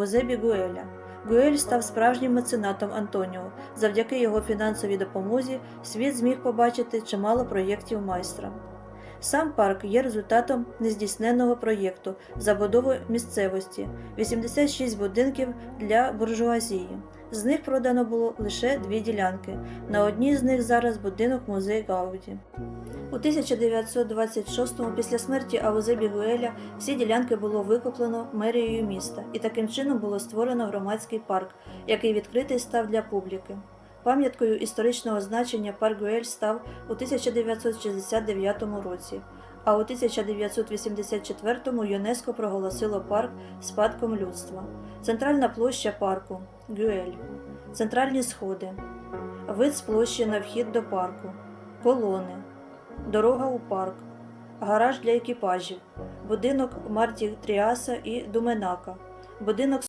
Аузебі Гуеля. Гуель став справжнім меценатом Антоніо. Завдяки його фінансовій допомозі світ зміг побачити чимало проєктів майстра. Сам парк є результатом нездійсненного проєкту забудови місцевості 86 будинків для буржуазії. З них продано було лише дві ділянки. На одній з них зараз будинок музей Гауді. У 1926-му, після смерті Аузебі Гуеля, всі ділянки було викуплено мерією міста, і таким чином було створено громадський парк, який відкритий став для публіки. Пам'яткою історичного значення парк Гуель став у 1969 році, а у 1984-му ЮНЕСКО проголосило парк спадком людства. Центральна площа парку Гюель, центральні сходи, вид з площі на вхід до парку, колони, дорога у парк, гараж для екіпажів, будинок Марті Тріаса і Думенака, будинок